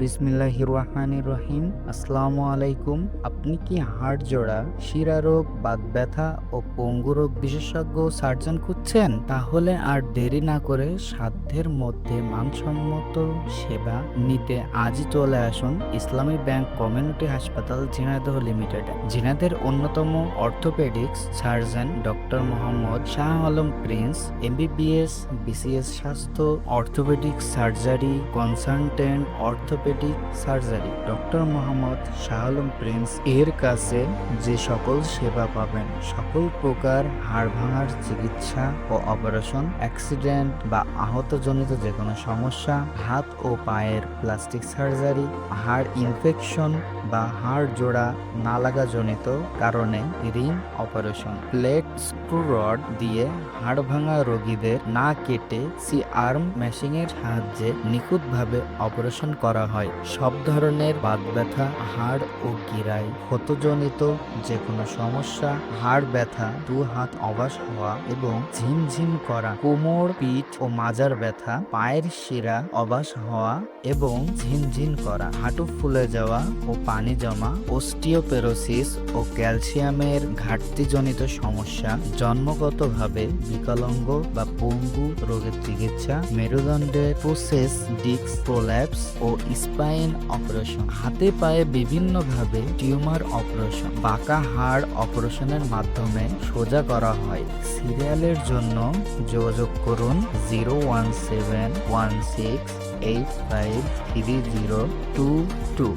বিসমিল্লাহ রহমানির রহিম আসসালামু আলাইকুম আপনি কি হাড় জোড়া, শিরা রোগ, বাত ব্যথা ও পঙ্গু রোগ বিশেষজ্ঞ সার্জন খুঁজছেন? তাহলে আর দেরি না করে সাধ্যের মধ্যে মানসম্মত সেবা নিতে আজই চলে আসুন ইসলামী ব্যাংক কমিউনিটি হাসপাতাল, ঝিনাইদহ লিমিটেড। ঝিনাইদের অন্যতম orthopaedics surgeon doctor Mohammad Shah Alam Prince, MBBS, BCS স্বাস্থ্য orthopaedic surgery, consultant orthopaedic surgery. Doctor Mohammad Shah Alam Prince এর কাছে যে সকল সেবা পাবেন, সকল প্রকার হাড় ভাঙার চিকিৎসা ও অপারেশন, অ্যাক্সিডেন্ট বা আহতজনিত যে কোনো সমস্যা, হাত ও পায়ের প্লাস্টিক সার্জারি, হাড় ইনফেকশন বা হাড় জোড়া না লাগাজনিত কারণে ring operation plate screw rod দিয়ে হাড় ভাঙা রোগীদের না কেটে সি আর্ম মেশিনের সাহায্যে নিখুঁতভাবে অপারেশন করা সব ধরনের বাত ব্যথা হাড় ও গিরাই ক্ষতজনিত যে কোনো সমস্যা, হাড় ব্যথা, দু হাত অবাস হওয়া এবং ঝিমঝিম করা, কোমর, পিঠ ও মাজার ব্যথা, পায়ের শিরা অবাস হওয়া এবং ঝিনঝিন করা, হাঁটু ফুলে যাওয়া ও পানি জমা, অস্টিওপেরোসিস ও ক্যালসিয়ামের ঘাটতিজনিত সমস্যা, জন্মগতভাবে বিকলাঙ্গ বা পঙ্গু রোগের চিকিৎসা মেরুদণ্ডের প্রসেস ডিস্ক প্রোল্যাপস ও স্পাইন অপারেশন। হাতে পায়ে বিভিন্নভাবে টিউমার অপারেশন, বাঁকা হাড় অপারেশনের মাধ্যমে সোজা করা হয়। সিরিয়ালের জন্য যোগাযোগ করুন zero one seven one six eight five three zero two two.